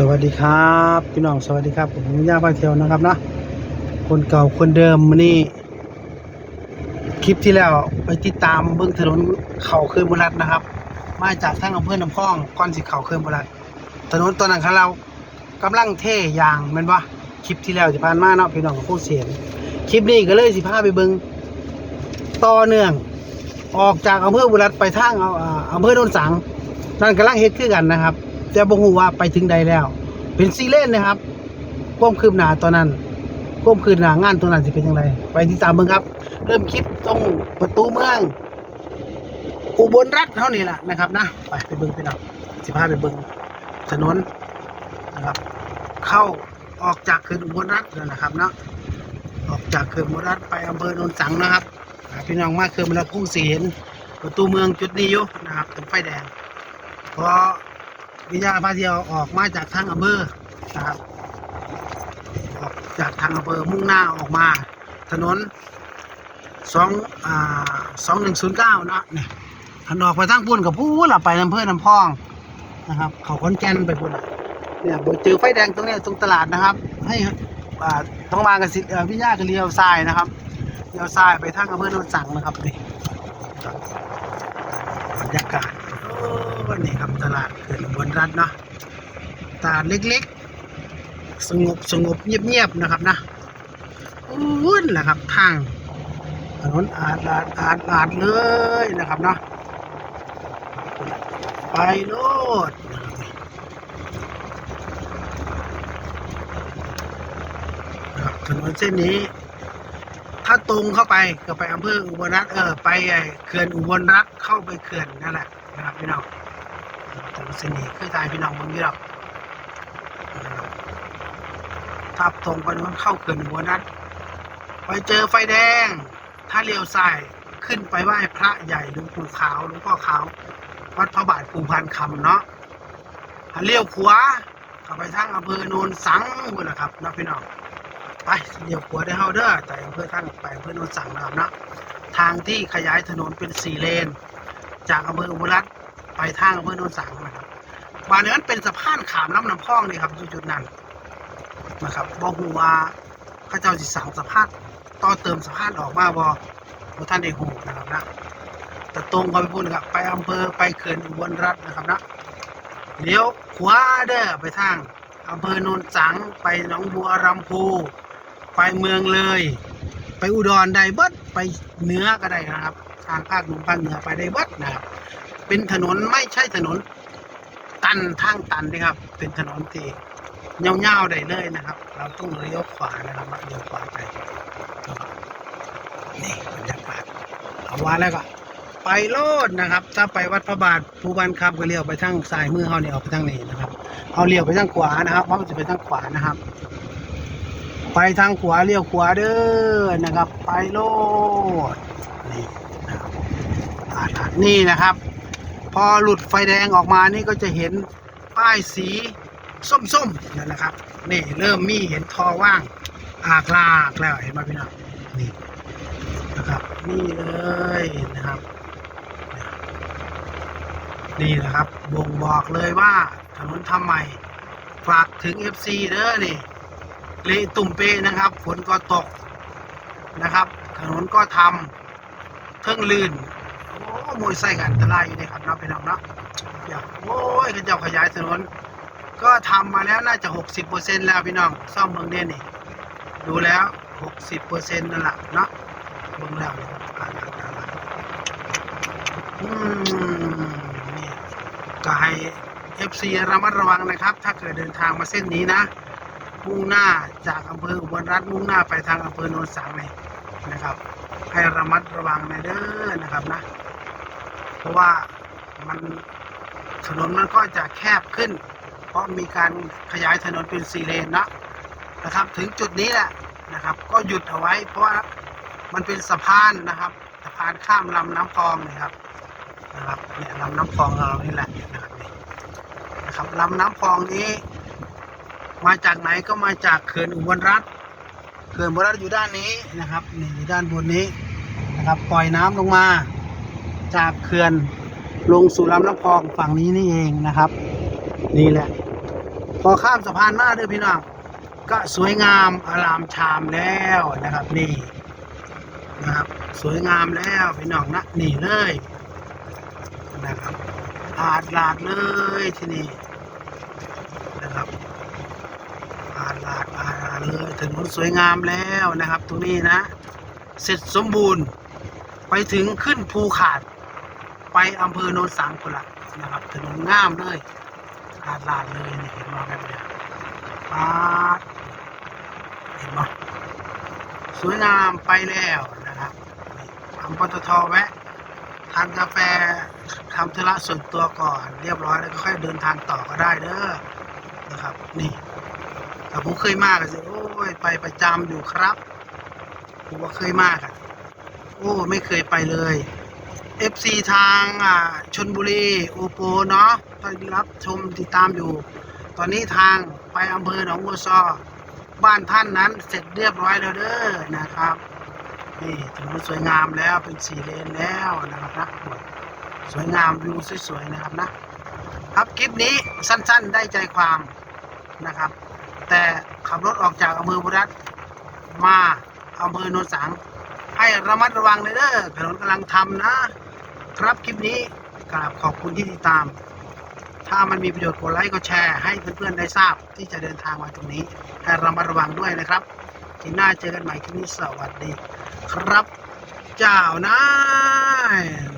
สวัสดีครับพี่น้องสวัสดีครับผมย่าพาเที่ยวนะครับนะคนเก่าคนเดิมมานี่คลิปที่แล้วไปติดตามเบื้องถนนเขาเคืนบุรัตนะครับ มาจากทางอำเภอน้ำพองก่อนสิเขาเคืนบุรัตถนนตอนนั้นของเรากำลังเทยางมันวะคลิปที่แล้วจะผ่านมาเนาะพี่น้องกับผู้เสียงคลิปนี้ก็เลยสิพาไปเบิ่งต่อเนื่อง ออกจากอำเภอบุรัตไปทางอาอ่าอำเภอโนนสังนั่นกำลังเฮ็ดคือกันนะครับ แต่บ่ฮู้ว่าไปถึงใดแล้ว เป็นซีเลนนะครับความคืบหนาตอนนั้นความคืบหนางานตรงนั้นสิเป็นยังไงไปติดตามเบิ่งครับ เริ่มคลิปตรงประตูเมืองอุบลรัฐเท่านี้แหละนะครับนะไปไปเบิ่งไปเนาะสิพาไปเบิ่งถนนนะครับ เข้าออกจากเขื่อนอุบลรัฐแล้วนะครับเนาะออกจากเขื่อนอุบลรัฐไปอำเภอโนนสังนะครับพี่น้องมาเขื่อนมาแล้วคงสิเห็นประตูเมืองจุดนี้อยู่นะครับตรงไฟแดงเพราะ วิญญาณพาเที่ยวออกมาจากทางอำเภอนะครับออกจากทางอำเภอมุ่งหน้าออกมา ถนนสองอ่าสองหนึ่งศูนย์เก้านะเนี่ยถนนออกไปทางพุ่นกับผู้หลับไปอำเภอน้ำพองนะครับ เขาขอนแก่นไปพุ่นเนี่ยเจอไฟแดงตรงนี้ตรงตลาดนะครับ ให้อ่าต้องมากันสิวิญญาณกันเลียวซ้ายนะครับเลียวซ้ายไปทางอำเภอโนนสังนะครับนี่บรรยากาศ นี่ครับตลาดเขื่อนอุบนรัฐเนาะตลาดเล็กๆ สงบสงบเงียบๆนะครับนะอุ้นแหละครับทางถนนอาดอาดอาดอาดเลยนะครับเนาะไปโลดนะถนนเส้นนี้ ถ้าตรงเข้าไปก็ไปอำเภออุบลรัฐเออไปเขื่อนอุบลรัฐเข้าไปเขื่อนนั่นแหละนะครับพี่น้อง ถนนเสนีคือทายพี่น้องมึงนี่หรอกถ้าตรงไปนู้นเข้าเขื่อนอุบลรัฐไปเจอไฟแดง ถ้าเลี้ยวซ้ายขึ้นไปไหว้พระใหญ่หลวงปู่ขาวหลวงพ่อขาว วัดพระบาทภูพานคำเนาะถ้าเลี้ยวขวาเข้าไปทางอำเภอโนนสังนู่นนะครับนะพี่น้องไปเดี๋ยวขัวได้เฮาเด้อแต่อำเภอท่านไปอำเภอโนนสังนะครับนะทางที่ขยายถนนเป็นสี่เลน จากอำเภออุบลรัตน์ ไปทางอำเภอโนนสังนะครับบานนั้นเป็นสะพานขามลำน้ำพองนี่ครับจุดนั้นนะครับบ่ฮู้ว่าเข้าเจ้าสิสั่งสะพานต่อเติมสะพานออกมาบ่บ่ท่านได้ฮู้นะครับนะแต่ตรงเข้าไปพูดนะครับไปอำเภอไปเขื่อนอุบลรัตน์นะครับนะเลี้ยวขวาเด้อไปทางอำเภอโนนสังไปหนองบัวลำพูไปเมืองเลย ไปอุดรได้เบิดไปเหนือก็ได้นะครับ ทางภาคเหนือภาคเหนือไปได้เบิดนะครับ เป็นถนนไม่ใช่ถนน ตันทางตันนะครับ เป็นถนนที่เงาๆได้เลยนะครับ เราต้องเลี้ยวขวานะครับเลี้ยวขวาไปนี่บรรยากาศเอาว่าแล้วก็ไปโลดนะครับ ถ้าไปวัดพระบาทภูบานคำก็เลี้ยวไปทางซ้ายมือเขาเนี่ยออกไปทางนี้นะครับเอาเลี้ยวไปทางขวานะครับเพราะมันจะไปทางขวานะครับ ไปทางขวาเลี้ยวขวาเด้อนะครับ ไปโลดนี่นะครับนี่นะครับ พอหลุดไฟแดงออกมานี่ก็จะเห็นป้ายสีส้มๆนั่นนะครับ นี่เริ่มมีเห็นทอว่างอากลากแล้วเห็นไหมพี่น้องนี่นะครับนี่เลยนะครับ นี่นะครับบ่งบอกเลยว่าถนนทำใหม่ฝากถึง FC เด้อนี่เละตุ่มเปนะครับฝนก็ตกนะครับ ถนนก็ทำเครื่องลื่น มวยไส้กันอันตรายอยู่เลยครับเนาะพี่น้องเนาะอย่าโอ้ยเขาเจ้าขยายถนนก็ทำมาแล้วน่าจะ 60%แล้วพี่น้องซ่อมเมืองเนี่ยนี่ ดูแล้ว 60%นั่นแหละเนาะเบิ่งแล้วนี่ครับอ่านอ่านอ่านอืมนี่ก็ให้ FC ระมัดระวังนะครับ ถ้าเกิดเดินทางมาเส้นนี้นะมุ่งหน้าจากอำเภออุบลรัฐมุ่งหน้าไปทางอำเภอโนนสังเนี่ยนะครับ ให้ระมัดระวังในเด้อนะครับนะ ราะว่ามันถนนมันก็จะแคบขึ้น เพราะมีการขยายถนนเป็นสี่เลนนะนะครับถึงจุดนี้แหละนะครับ ก็หยุดเอาไว้ เพราะว่ามันเป็นสะพานนะครับสะพานข้ามลำน้ำคลองนะครับนะครับเนี่ยลำน้ำคลองเรานี่แหละนะครับนี่นะครับลำน้ำคลองนี้ มาจากไหนก็มาจากเขื่อนอุบลรัฐเขื่อนอุบลรัฐอยู่ด้านนี้นะครับนี่อยู่ด้านบนนี้นะครับปล่อยน้ำลงมา จากเขื่อนลงสู่ลำน้ำคลองฝั่งนี้นี่เองนะครับ นี่แหละ พอข้ามสะพานมาเด้อพี่น้องก็สวยงามอารามชามแล้วนะครับ นี่นะครับสวยงามแล้วพี่น้องนะนี่เลยนะครับอาดลาดเลยที่นี่นะครับอาดลาดอาดลาดเลยถนนสวยงามแล้วนะครับ ตรงนี้นะ เสร็จสมบูรณ์ ไปถึงขึ้นภูขาด ไปอำเภอโนนสังกุละนะครับถนนงามเลยอาดลาดเลยนี่เห็นมาแบบเนี้ยอาดเห็นไหมสวยงามไปแล้วนะครับทำปตทแวะทานกาแฟทำธุระส่วนตัวก่อน เรียบร้อยแล้วก็ค่อยเดินทางต่อก็ได้เด้อนะครับ นี่แต่ผมเคยมากอะสิโอ้ยไปประจำอยู่ครับ ผมว่าเคยมากอะ โอ้ไม่เคยไปเลย FC ทางอ่าชนบุรีโอโปเนาะตอนรับชมติดตามอยู่ ตอนนี้ทางไปอำเภอหนองบัวซอบ้านท่านนั้นเสร็จเรียบร้อยแล้วเด้อนะครับนี่ถนนสวยงามแล้วเป็นสี่เลนแล้วนะครับนะสวยงามวิวสวยๆนะครับนะครับคลิปนี้สั้นๆได้ใจความนะครับ แต่ขับรถออกจากอำเภอบุรัตมาอำเภอโนนสัง ให้ระมัดระวังเลยเด้อถนนกำลังทำนะ ครับคลิปนี้กราบขอบคุณที่ติดตาม ถ้ามันมีประโยชน์กดไลค์กดแชร์ให้เพื่อนๆได้ทราบที่จะเดินทางมาตรงนี้ ให้ระมัดระวังด้วยนะครับทีหน้าเจอกันใหม่คลิปนี้สวัสดี ครับ เจ้านาย